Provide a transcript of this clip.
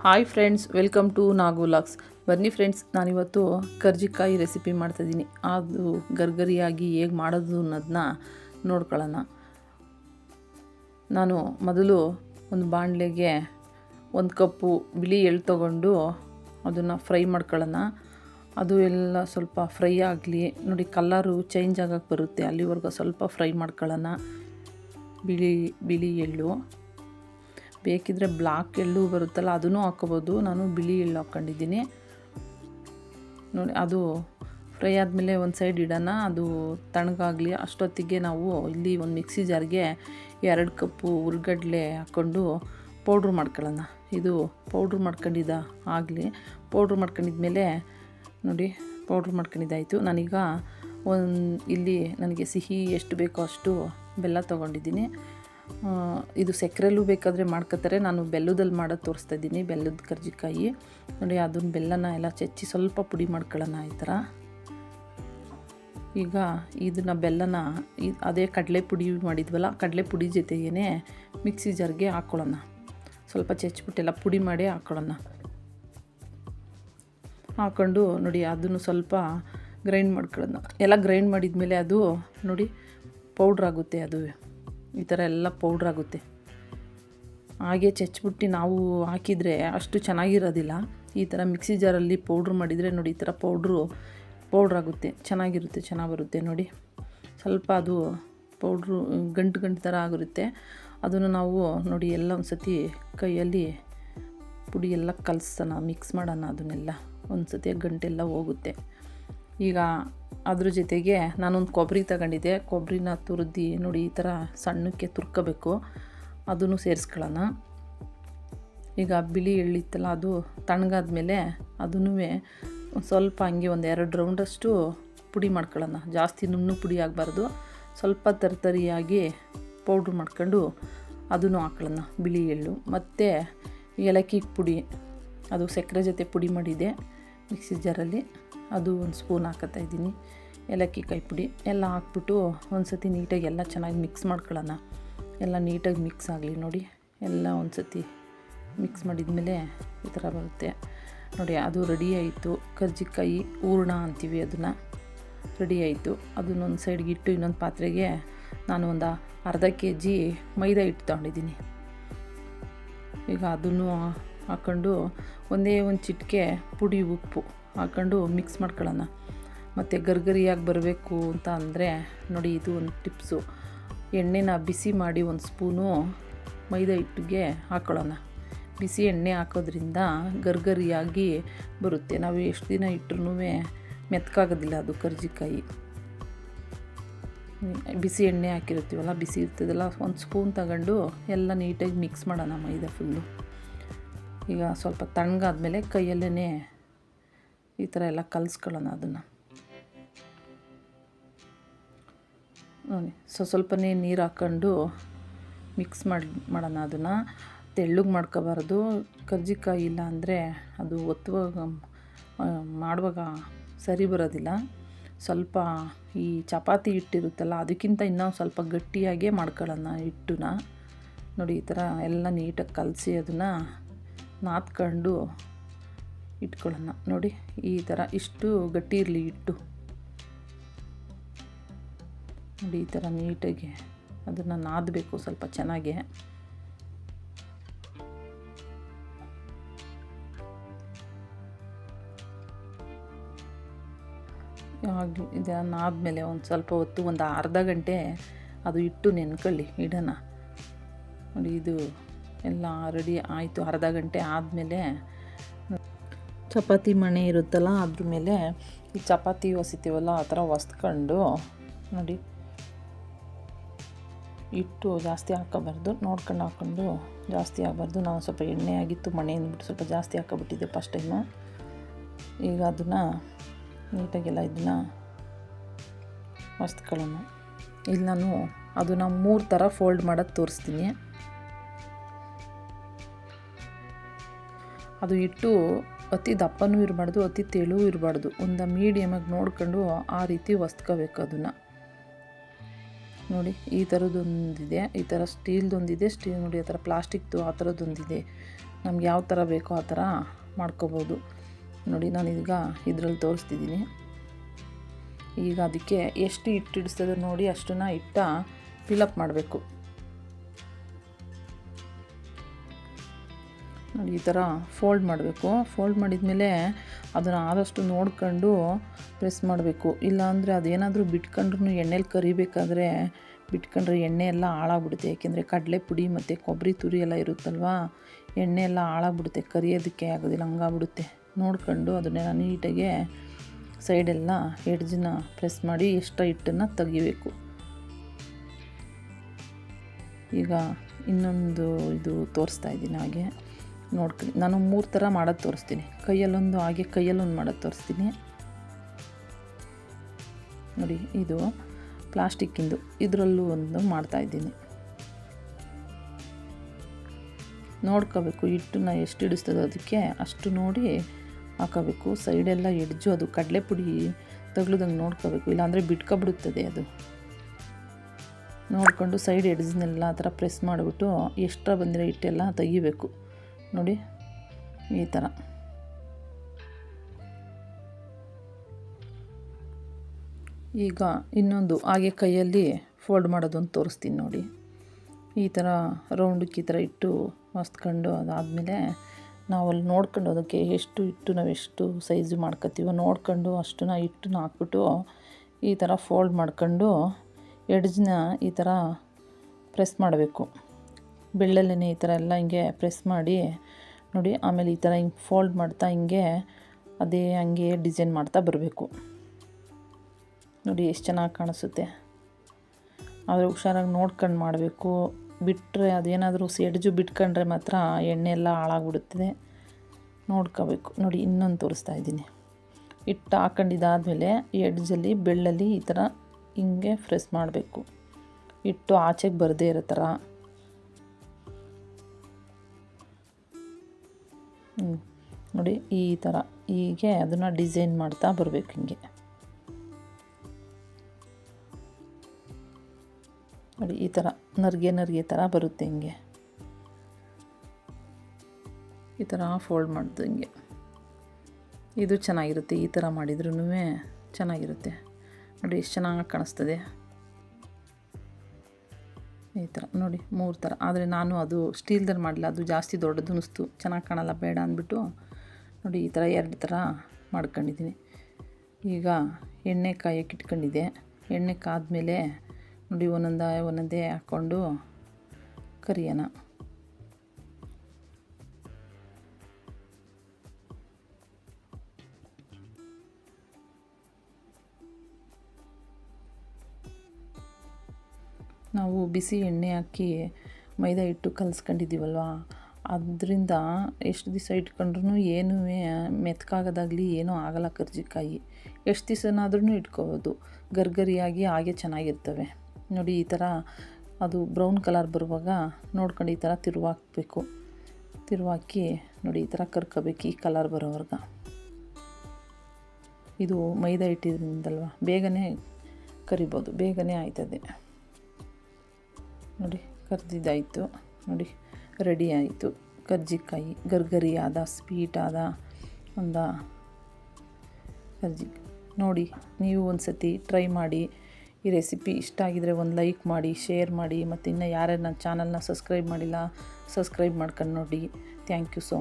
Hi friends welcome to Nagu LOX ಬನ್ನಿ friends ನಾನಿವತ್ತು karjikai recipe ಮಾಡ್ತಾಯಿದ್ದೀನಿ ಅದು ಗರ್ಗರಿಯಾಗಿ ಹೇಗೆ ಮಾಡೋದು ಅನ್ನೋದನ್ನ ನೋಡ್ಕೊಳ್ಳೋಣ. ನಾನು ಮೊದಲು ಒಂದು ಬಾಣಲೆಗೆ ಒಂದು ಕಪ್ಪು ಬಿಳಿ ಎಳ್ಳು ತೊಗೊಂಡು ಅದನ್ನು ಫ್ರೈ ಮಾಡ್ಕೊಳ್ಳೋಣ. ಅದು ಎಲ್ಲ ಸ್ವಲ್ಪ ಫ್ರೈ ಆಗಲಿ, ನೋಡಿ ಕಲ್ಲರು ಚೇಂಜ್ ಆಗಕ್ಕೆ ಬರುತ್ತೆ. ಅಲ್ಲಿವರೆಗೂ ಸ್ವಲ್ಪ ಫ್ರೈ ಮಾಡ್ಕೊಳ್ಳೋಣ. ಬಿಳಿ ಬಿಳಿ ಎಳ್ಳು. ಬೇಕಿದ್ರೆ ಬ್ಲಾಕ್ ಎಳ್ಳು ಬರುತ್ತಲ್ಲ, ಅದನ್ನು ಹಾಕ್ಕೋಬೋದು ನಾನು ಬಿಳಿ ಎಳ್ಳು ಹಾಕ್ಕೊಂಡಿದ್ದೀನಿ. ನೋಡಿ, ಅದು ಫ್ರೈ ಆದಮೇಲೆ ಒಂದು ಸೈಡ್ ಇಡೋಣ. ಅದು ತಣ್ಣಗಾಗಲಿ, ಅಷ್ಟೊತ್ತಿಗೆ ನಾವು ಇಲ್ಲಿ ಒಂದು ಮಿಕ್ಸಿ ಜಾರ್ಗೆ ಎರಡು ಕಪ್ಪು ಉರ್ಗಡ್ಲೆ ಹಾಕ್ಕೊಂಡು ಪೌಡ್ರ್ ಮಾಡ್ಕೊಳ್ಳೋಣ. ಇದು ಪೌಡ್ರ್ ಮಾಡ್ಕೊಂಡಿದ್ದ ಆಗಲಿ, ಪೌಡ್ರ್ ಮಾಡ್ಕೊಂಡಿದ್ಮೇಲೆ ನೋಡಿ, ಪೌಡ್ರ್ ಮಾಡ್ಕೊಂಡಿದ್ದಾಯಿತು. ನಾನೀಗ ಒಂದು, ಇಲ್ಲಿ ನನಗೆ ಸಿಹಿ ಎಷ್ಟು ಬೇಕೋ ಅಷ್ಟು ಬೆಲ್ಲ ತೊಗೊಂಡಿದ್ದೀನಿ. ಇದು ಸಕ್ಕರೆಲ್ಲೂ ಬೇಕಾದರೆ ಮಾಡ್ಕೋತಾರೆ. ನಾನು ಬೆಲ್ಲದಲ್ಲಿ ಮಾಡೋದು ತೋರಿಸ್ತಾ ಇದ್ದೀನಿ, ಬೆಲ್ಲದ ಕರ್ಜಿಕಾಯಿ. ನೋಡಿ ಅದನ್ನ ಬೆಲ್ಲನ ಎಲ್ಲ ಚೆಚ್ಚಿ ಸ್ವಲ್ಪ ಪುಡಿ ಮಾಡ್ಕೊಳ್ಳೋಣ ಈ ಥರ. ಈಗ ಇದನ್ನು ಬೆಲ್ಲನ ಅದೇ ಕಡಲೆ ಪುಡಿ ಮಾಡಿದ್ವಲ್ಲ, ಕಡಲೆ ಪುಡಿ ಜೊತೆಗೇ ಮಿಕ್ಸಿ ಜಾರ್ಗೆ ಹಾಕ್ಕೊಳ್ಳೋಣ ಸ್ವಲ್ಪ ಚೆಚ್ಚಿಬಿಟ್ಟೆಲ್ಲ ಪುಡಿ ಮಾಡಿ ಹಾಕ್ಕೊಳ್ಳೋಣ ಹಾಕ್ಕೊಂಡು ನೋಡಿ, ಅದನ್ನು ಸ್ವಲ್ಪ ಗ್ರೈಂಡ್ ಮಾಡ್ಕೊಳ್ಳೋಣ. ಎಲ್ಲ ಗ್ರೈಂಡ್ ಮಾಡಿದ ಮೇಲೆ ಅದು ನೋಡಿ, ಪೌಡ್ರ್ ಆಗುತ್ತೆ ಅದು. ಈ ಥರ ಎಲ್ಲ ಪೌಡ್ರ್ ಆಗುತ್ತೆ. ಹಾಗೆ ಚಚ್ಬಿಟ್ಟು ನಾವು ಹಾಕಿದರೆ ಅಷ್ಟು ಚೆನ್ನಾಗಿರೋದಿಲ್ಲ. ಈ ಥರ ಮಿಕ್ಸಿ ಜಾರಲ್ಲಿ ಪೌಡ್ರ್ ಮಾಡಿದರೆ ನೋಡಿ ಈ ಥರ ಪೌಡ್ರು ಪೌಡ್ರ್ ಆಗುತ್ತೆ. ಚೆನ್ನಾಗಿರುತ್ತೆ, ಚೆನ್ನಾಗಿ ಬರುತ್ತೆ ನೋಡಿ. ಸ್ವಲ್ಪ ಅದು ಪೌಡ್ರು ಗಂಟು ಗಂಟು ಥರ ಆಗಿರುತ್ತೆ ಅದನ್ನು ನಾವು ನೋಡಿ ಎಲ್ಲ ಒಂದು ಸತಿ ಕೈಯಲ್ಲಿ ಪುಡಿ ಎಲ್ಲ ಕಲಸೋಣ ಮಿಕ್ಸ್ ಮಾಡೋಣ ಅದನ್ನೆಲ್ಲ. ಒಂದು ಸತಿ ಗಂಟೆಲ್ಲ ಹೋಗುತ್ತೆ. ಈಗ ಅದ್ರ ಜೊತೆಗೆ ನಾನೊಂದು ಕೊಬ್ಬರಿ ತಗೊಂಡಿದ್ದೆ. ಕೊಬ್ಬರಿನ ತುರಿದು ನೋಡಿ ಈ ಥರ ಸಣ್ಣಕ್ಕೆ ತುರ್ಕೋಬೇಕು. ಅದನ್ನು ಸೇರಿಸ್ಕೊಳ್ಳೋಣ. ಈಗ ಬಿಳಿ ಎಳ್ಳಿತ್ತಲ್ಲ ಅದು ತಣ್ಣಗಾದ್ಮೇಲೆ ಅದನ್ನು ಸ್ವಲ್ಪ ಹಂಗೆ ಒಂದು ಎರಡು ರೌಂಡಷ್ಟು ಪುಡಿ ಮಾಡ್ಕೊಳ್ಳೋಣ. ಜಾಸ್ತಿ ನುಣ್ಣು ಪುಡಿ ಆಗಬಾರ್ದು. ಸ್ವಲ್ಪ ತರತರಿಯಾಗಿ ಪೌಡ್ರ್ ಮಾಡ್ಕೊಂಡು ಅದನ್ನು ಹಾಕ್ಕೊಳ್ಳೋಣ ಬಿಳಿ ಎಳ್ಳು. ಮತ್ತು ಏಲಕ್ಕಿ ಪುಡಿ, ಅದು ಸಕ್ಕರೆ ಜೊತೆ ಪುಡಿ ಮಾಡಿದೆ ಮಿಕ್ಸಿ ಜಾರಲ್ಲಿ. ಅದು ಒಂದು ಸ್ಪೂನ್ ಹಾಕತ್ತಾ ಇದ್ದೀನಿ. ಏಲಕ್ಕಿ ಕಾಯಿ ಪುಡಿ ಎಲ್ಲ ಹಾಕ್ಬಿಟ್ಟು ಒಂದು ಸತಿ ನೀಟಾಗಿ ಎಲ್ಲ ಚೆನ್ನಾಗಿ ಮಿಕ್ಸ್ ಮಾಡ್ಕೊಳ್ಳೋಣ. ಎಲ್ಲ ನೀಟಾಗಿ ಮಿಕ್ಸ್ ಆಗಲಿ ನೋಡಿ. ಎಲ್ಲ ಒಂದು ಸತಿ ಮಿಕ್ಸ್ ಮಾಡಿದ್ಮೇಲೆ ಈ ಥರ ಬರುತ್ತೆ. ನೋಡಿ, ಅದು ರೆಡಿ ಆಯಿತು. ಕರ್ಜಿಕಾಯಿ, ಹೂರ್ಣ ಅಂತೀವಿ ಅದನ್ನು. ರೆಡಿ ಆಯಿತು. ಅದನ್ನೊಂದು ಸೈಡ್ಗೆ ಇಟ್ಟು ಇನ್ನೊಂದು ಪಾತ್ರೆಗೆ ನಾನು ಒಂದು ಅರ್ಧ ಕೆ ಜಿ ಮೈದಾ ಹಿಟ್ಟು ತೊಗೊಂಡಿದ್ದೀನಿ. ಈಗ ಅದನ್ನು ಹಾಕ್ಕೊಂಡು ಒಂದೇ ಒಂದು ಚಿಟಿಕೆ ಪುಡಿ ಉಪ್ಪು. ಹಾಕ್ಕೊಂಡು ಮಿಕ್ಸ್ ಮಾಡ್ಕೊಳ್ಳೋಣ. ಮತ್ತು ಗರ್ಗರಿಯಾಗಿ ಬರಬೇಕು ಅಂತ ಅಂದರೆ ನೋಡಿ ಇದು ಒಂದು ಟಿಪ್ಸು. ಎಣ್ಣೆನ ಬಿಸಿ ಮಾಡಿ ಒಂದು ಸ್ಪೂನು ಮೈದಾ ಹಿಟ್ಟಿಗೆ ಹಾಕ್ಕೊಳ್ಳೋಣ ಬಿಸಿ ಎಣ್ಣೆ ಹಾಕೋದ್ರಿಂದ ಗರ್ಗರಿಯಾಗಿ ಬರುತ್ತೆ. ನಾವು ಎಷ್ಟು ದಿನ ಇಟ್ಟರೂ ಮೆತ್ಕಾಗೋದಿಲ್ಲ ಅದು ಕರ್ಜಿಕಾಯಿ. ಬಿಸಿ ಎಣ್ಣೆ ಹಾಕಿರ್ತೀವಲ್ಲ ಬಿಸಿ ಇರ್ತದಲ್ಲ, ಒಂದು ಸ್ಪೂನ್ ತಗೊಂಡು ಎಲ್ಲ ನೀಟಾಗಿ ಮಿಕ್ಸ್ ಮಾಡೋಣ ಮೈದಾ ಫುಲ್ಲು. ಈಗ ಸ್ವಲ್ಪ ತಣ್ಣಗಾದ್ಮೇಲೆ ಕೈಯಲ್ಲೇ ಈ ಥರ ಎಲ್ಲ ಕಲಿಸ್ಕೊಳ್ಳೋಣ ಅದನ್ನು. ನೋಡಿ, ಸೊ ಸ್ವಲ್ಪನೇ ನೀರು ಹಾಕ್ಕೊಂಡು ಮಿಕ್ಸ್ ಮಾಡಿ, ಮಾಡೋಣ ಅದನ್ನು. ತೆಳ್ಳಗೆ ಮಾಡ್ಕೋಬಾರ್ದು. ಕರ್ಜಿಕಾಯಿ ಇಲ್ಲ ಅಂದರೆ ಅದು ಒತ್ತುವಾಗ ಮಾಡುವಾಗ ಸರಿ ಬರೋದಿಲ್ಲ. ಸ್ವಲ್ಪ ಈ ಚಪಾತಿ ಹಿಟ್ಟಿರುತ್ತಲ್ಲ, ಅದಕ್ಕಿಂತ ಇನ್ನೂ ಸ್ವಲ್ಪ ಗಟ್ಟಿಯಾಗೇ ಮಾಡ್ಕೊಳ್ಳೋಣ ಹಿಟ್ಟನ್ನ. ನೋಡಿ, ಈ ಥರ ಎಲ್ಲ ನೀಟಾಗಿ ಕಲಸಿ ಅದನ್ನು ನಾದ್ಕೊಂಡು ಇಟ್ಕೊಳ್ಳೋಣ. ನೋಡಿ, ಈ ಥರ ಇಷ್ಟು ಗಟ್ಟಿ ಇರಲಿ ಹಿಟ್ಟು ನೋಡಿ, ಈ ಥರ ನೀಟಾಗಿ ಅದನ್ನು ನಾದಬೇಕು ಸ್ವಲ್ಪ ಚೆನ್ನಾಗಿ. ಆಗಲಿ ಇದನ್ನು ಆದಮೇಲೆ ಒಂದು ಸ್ವಲ್ಪ ಹೊತ್ತು, ಒಂದು ಅರ್ಧ ಗಂಟೆ ಅದು ಇಟ್ಟು ನೆನ್ಕೊಳ್ಳಿ, ಇಡೋಣ. ನೋಡಿ, ಇದು ಎಲ್ಲ ರೆಡಿ ಆಯಿತು. ಅರ್ಧ ಗಂಟೆ ಆದಮೇಲೆ ಚಪಾತಿ ಮಣೆ ಇರುತ್ತಲ್ಲ, ಅದ್ರ ಮೇಲೆ ಈ ಚಪಾತಿ ಹೊಸಿತೀವಲ್ಲ, ಆ ಥರ ಒಸ್ಕೊಂಡು ನೋಡಿ. ಹಿಟ್ಟು ಜಾಸ್ತಿ ಹಾಕೋಬಾರ್ದು, ನೋಡ್ಕೊಂಡು ಹಾಕ್ಕೊಂಡು ಜಾಸ್ತಿ ಆಗಬಾರ್ದು. ನಾವು ಸ್ವಲ್ಪ ಎಣ್ಣೆ ಆಗಿತ್ತು ಮಣೆ ಅಂದ್ಬಿಟ್ಟು ಸ್ವಲ್ಪ ಜಾಸ್ತಿ ಹಾಕೋಬಿಟ್ಟಿದ್ದೆ ಫಸ್ಟ್ ಟೈಮು ಈಗ ಅದನ್ನು ನೀಟಾಗೆಲ್ಲ ಇದನ್ನು ಹೊಸ್ಕೊಳ್ಳೋಣ. ಇಲ್ಲಿ ನಾನು ಅದನ್ನು ಮೂರು ಥರ ಫೋಲ್ಡ್ ಮಾಡೋದು ತೋರಿಸ್ತೀನಿ. ಅದು ಇಟ್ಟು ಅತಿ ದಪ್ಪನೂ ಇರಬಾರ್ದು, ಅತಿ ತೆಳುವೂ ಇರಬಾರ್ದು. ಒಂದು ಮೀಡಿಯಮಾಗಿ ನೋಡ್ಕೊಂಡು ಆ ರೀತಿ ಹೊಸ್ಕೋಬೇಕು ಅದನ್ನು. ನೋಡಿ, ಈ ಥರದ್ದೊಂದಿದೆ ಈ ಥರ ಸ್ಟೀಲ್ದೊಂದಿದೆ, ಸ್ಟೀಲ್ ನೋಡಿ, ಆ ಥರ ಪ್ಲಾಸ್ಟಿಕ್ದು ಆ ಥರದ್ದೊಂದಿದೆ ನಮ್ಗೆ ಯಾವ ಥರ ಬೇಕೋ ಆ ಥರ ಮಾಡ್ಕೋಬೋದು. ನೋಡಿ ನಾನು ಈಗ ಇದರಲ್ಲಿ ತೋರಿಸ್ತಿದ್ದೀನಿ. ಈಗ ಅದಕ್ಕೆ ಎಷ್ಟು ಹಿಟ್ಟು ಹಿಡಿಸ್ತದೆ ನೋಡಿ, ಅಷ್ಟನ್ನು ಹಿಟ್ಟ ಫಿಲಪ್ ಮಾಡಬೇಕು. ನೋಡಿ ಈ ಥರ ಫೋಲ್ಡ್ ಮಾಡಬೇಕು. ಫೋಲ್ಡ್ ಮಾಡಿದ್ಮೇಲೆ ಅದನ್ನು ಆದಷ್ಟು ನೋಡ್ಕೊಂಡು ಪ್ರೆಸ್ ಮಾಡಬೇಕು. ಇಲ್ಲಾಂದರೆ ಅದೇನಾದರೂ ಬಿಟ್ಕೊಂಡ್ರೂ ಎಣ್ಣೆಲಿ ಕರಿಬೇಕಾದ್ರೆ ಬಿಟ್ಕೊಂಡ್ರೆ ಎಣ್ಣೆ ಎಲ್ಲ ಹಾಳಾಗ್ಬಿಡುತ್ತೆ. ಯಾಕೆಂದರೆ ಕಡಲೆ ಪುಡಿ ಮತ್ತು ಕೊಬ್ಬರಿ ತುರಿ ಎಲ್ಲ ಇರುತ್ತಲ್ವಾ? ಎಣ್ಣೆ ಎಲ್ಲ ಹಾಳಾಗ್ಬಿಡುತ್ತೆ. ಕರಿಯೋದಕ್ಕೆ ಆಗೋದಿಲ್ಲ, ಹಂಗಾಗ್ಬಿಡುತ್ತೆ. ನೋಡ್ಕೊಂಡು ಅದನ್ನೆಲ್ಲ ನೀಟಾಗೆ ಸೈಡೆಲ್ಲ ಎಡ್ಜನ್ನ ಪ್ರೆಸ್ ಮಾಡಿ ಎಷ್ಟು ಹಿಟ್ಟನ್ನು ತೆಗಿಬೇಕು. ಈಗ ಇನ್ನೊಂದು ಇದು ತೋರಿಸ್ತಾ ಇದ್ದೀನಿ ಹಾಗೆ. ನೋಡ್ಕೊಳ್ಳಿ ನಾನು ಮೂರು ಥರ ಮಾಡೋದು ತೋರಿಸ್ತೀನಿ. ಕೈಯಲ್ಲೊಂದು ಹಾಗೆ, ಕೈಯಲ್ಲೊಂದು ಮಾಡೋದು ತೋರಿಸ್ತೀನಿ. ನೋಡಿ, ಇದು ಪ್ಲಾಸ್ಟಿಕ್ಕಿಂದು. ಇದರಲ್ಲೂ ಒಂದು ಮಾಡ್ತಾಯಿದ್ದೀನಿ ನೋಡ್ಕೋಬೇಕು, ಹಿಟ್ಟನ್ನ ಎಷ್ಟು ಹಿಡಿಸ್ತದೋ ಅದಕ್ಕೆ ಅಷ್ಟು ನೋಡಿ ಹಾಕೋಬೇಕು. ಸೈಡೆಲ್ಲ ಎಡ್ಜು ಅದು ಕಡಲೆ ಪುಡಿ ತಗ್ಲದಂಗೆ ನೋಡ್ಕೋಬೇಕು. ಇಲ್ಲಾಂದರೆ ಬಿಟ್ಕೊಬಿಡುತ್ತದೆ ಅದು. ನೋಡಿಕೊಂಡು ಸೈಡ್ ಎಡ್ಜ್ನೆಲ್ಲ ಆ ಥರ ಪ್ರೆಸ್ ಮಾಡಿಬಿಟ್ಟು ಎಕ್ಸ್ಟ್ರಾ ಬಂದಿರೋ ಹಿಟ್ಟೆಲ್ಲ ತೆಗಿಬೇಕು. ನೋಡಿ, ಈ ಥರ ಈಗ ಇನ್ನೊಂದು ಹಾಗೆ ಕೈಯಲ್ಲಿ ಫೋಲ್ಡ್ ಮಾಡೋದೊಂದು ತೋರಿಸ್ತೀನಿ ನೋಡಿ. ಈ ಥರ ರೌಂಡಕ್ಕೆ ಈ ಥರ ಇಟ್ಟು ಹೊಸ್ಕೊಂಡು ಅದಾದಮೇಲೆ ನಾವು ನೋಡ್ಕೊಂಡು ಅದಕ್ಕೆ ಎಷ್ಟು ಇಟ್ಟು ನಾವು ಎಷ್ಟು ಸೈಜು ಮಾಡ್ಕೊತೀವೋ ನೋಡ್ಕೊಂಡು ಅಷ್ಟನ್ನ ಹಿಟ್ಟನ್ನ ಹಾಕ್ಬಿಟ್ಟು ಈ ಥರ ಫೋಲ್ಡ್ ಮಾಡ್ಕೊಂಡು ಎಡ್ಜ್ನ ಈ ಥರ ಪ್ರೆಸ್ ಮಾಡಬೇಕು. ಬೆಳ್ಳಲ್ಲೇ ಈ ಥರ ಎಲ್ಲ ಹಿಂಗೆ ಪ್ರೆಸ್ ಮಾಡಿ, ನೋಡಿ ಆಮೇಲೆ ಈ ಥರ ಹಿಂಗೆ ಫೋಲ್ಡ್ ಮಾಡ್ತಾ ಹಿಂಗೆ ಅದೇ ಹಂಗೆ ಡಿಸೈನ್ ಮಾಡ್ತಾ ಬರಬೇಕು. ನೋಡಿ ಎಷ್ಟು ಚೆನ್ನಾಗಿ ಕಾಣಿಸುತ್ತೆ. ಆದರೆ ಹುಷಾರಾಗಿ ನೋಡ್ಕೊಂಡು ಮಾಡಬೇಕು. ಬಿಟ್ಟರೆ ಅದೇನಾದರೂ ಸೆಡ್ಜು ಬಿಟ್ಕೊಂಡ್ರೆ ಮಾತ್ರ ಎಣ್ಣೆ ಎಲ್ಲ ಹಾಳಾಗ್ಬಿಡುತ್ತದೆ. ನೋಡ್ಕೋಬೇಕು. ನೋಡಿ ಇನ್ನೊಂದು ತೋರಿಸ್ತಾ ಇದ್ದೀನಿ. ಹಿಟ್ಟು ಹಾಕೊಂಡಿದ್ದಾದಮೇಲೆ ಎಡ್ಜಲ್ಲಿ ಬೆಳ್ಳಲ್ಲಿ ಈ ಥರ ಹಿಂಗೆ ಫ್ರೆಸ್ ಮಾಡಬೇಕು. ಹಿಟ್ಟು ಆಚೆಗೆ ಬರದೇ ಇರೋ ಥರ. ನೋಡಿ, ಈ ಥರ ಹೀಗೆ ಅದನ್ನು ಡಿಸೈನ್ ಮಾಡ್ತಾ ಬರಬೇಕು ಹಿಂಗೆ. ನೋಡಿ, ಈ ಥರ ನರ್ಗೆ ನರ್ಗೆ ಥರ ಬರುತ್ತೆ ಹಿಂಗೆ. ಈ ಥರ ಫೋಲ್ಡ್ ಮಾಡಿದ್ದು ಹಿಂಗೆ. ಇದು ಚೆನ್ನಾಗಿರುತ್ತೆ, ಈ ಥರ ಮಾಡಿದ್ರೂ ಚೆನ್ನಾಗಿರುತ್ತೆ. ನೋಡಿ, ಎಷ್ಟು ಚೆನ್ನಾಗಿ ಕಾಣಿಸ್ತದೆ. ಈ ಥರ, ನೋಡಿ, ಮೂರು ಥರ. ಆದರೆ ನಾನು ಅದು ಸ್ಟೀಲ್ದಲ್ಲಿ ಮಾಡಲಿಲ್ಲ, ಅದು ಜಾಸ್ತಿ ದೊಡ್ಡದು ಅನಿಸ್ತು ಚೆನ್ನಾಗಿ ಕಾಣಲ್ಲ, ಬೇಡ ಅಂದ್ಬಿಟ್ಟು, ನೋಡಿ, ಈ ಥರ ಎರಡು ಥರ ಮಾಡ್ಕೊಂಡಿದ್ದೀನಿ. ಈಗ ಎಣ್ಣೆ ಕಾಯಕ್ಕೆ ಇಟ್ಕೊಂಡಿದ್ದೆ. ಎಣ್ಣೆ ಕಾದ ಮೇಲೆ ನೋಡಿ ಒಂದೊಂದೇ ಒಂದೊಂದೇ ಹಾಕ್ಕೊಂಡು ಕರಿಯೋಣ. ಬಿಸಿ ಎಣ್ಣೆ ಹಾಕಿ ಮೈದಾ ಹಿಟ್ಟು ಕಲಿಸ್ಕೊಂಡಿದ್ದೀವಲ್ವ? ಅದರಿಂದ ಎಷ್ಟು ದಿವಸ ಇಟ್ಕೊಂಡ್ರೂ ಏನೂ ಮೆತ್ಕಾಗೋದಾಗಲಿ, ಏನೂ ಆಗಲ್ಲ ಕರ್ಜಿಕಾಯಿ. ಎಷ್ಟು ದಿವಸನಾದ್ರೂ ಇಟ್ಕೋಬೋದು. ಗರ್ಗರಿಯಾಗಿ ಹಾಗೆ ಚೆನ್ನಾಗಿರ್ತವೆ. ನೋಡಿ, ಈ ಥರ ಅದು ಬ್ರೌನ್ ಕಲರ್ ಬರುವಾಗ ನೋಡ್ಕೊಂಡು ಈ ಥರ ತಿರುವಾಕಬೇಕು. ತಿರುವಾಕಿ ನೋಡಿ, ಈ ಥರ ಕರ್ಕೋಬೇಕು ಈ ಕಲರ್ ಬರೋವರೆಗ. ಇದು ಮೈದಾ ಹಿಟ್ಟಿದ್ರಿಂದಲ್ವ ಬೇಗನೆ ಕರಿಬೋದು. ಬೇಗನೆ ಆಯ್ತದೆ. ನೋಡಿ, ಕರ್ದಿದ್ದಾಯಿತು. ನೋಡಿ ರೆಡಿ ಆಯಿತು. ಕರ್ಜಿಕಾಯಿ ಗರ್ಗರಿ ಆದ ಸ್ವೀಟ್ ಆದ ಒಂದು ಕರ್ಜಿ ನೋಡಿ, ನೀವು ಒಂದು ಸತಿ ಟ್ರೈ ಮಾಡಿ, ಈ ರೆಸಿಪಿ ಇಷ್ಟ ಆಗಿದರೆ ಒಂದು ಲೈಕ್ ಮಾಡಿ ಶೇರ್ ಮಾಡಿ ಮತ್ತು ಇನ್ನು ಯಾರ್ಯಾರು ನನ್ನ ಚಾನಲ್ನ ಸಬ್ಸ್ಕ್ರೈಬ್ ಮಾಡಿಲ್ಲ ಸಬ್ಸ್ಕ್ರೈಬ್ ಮಾಡ್ಕೊಂಡು ನೋಡಿ. Thank you so much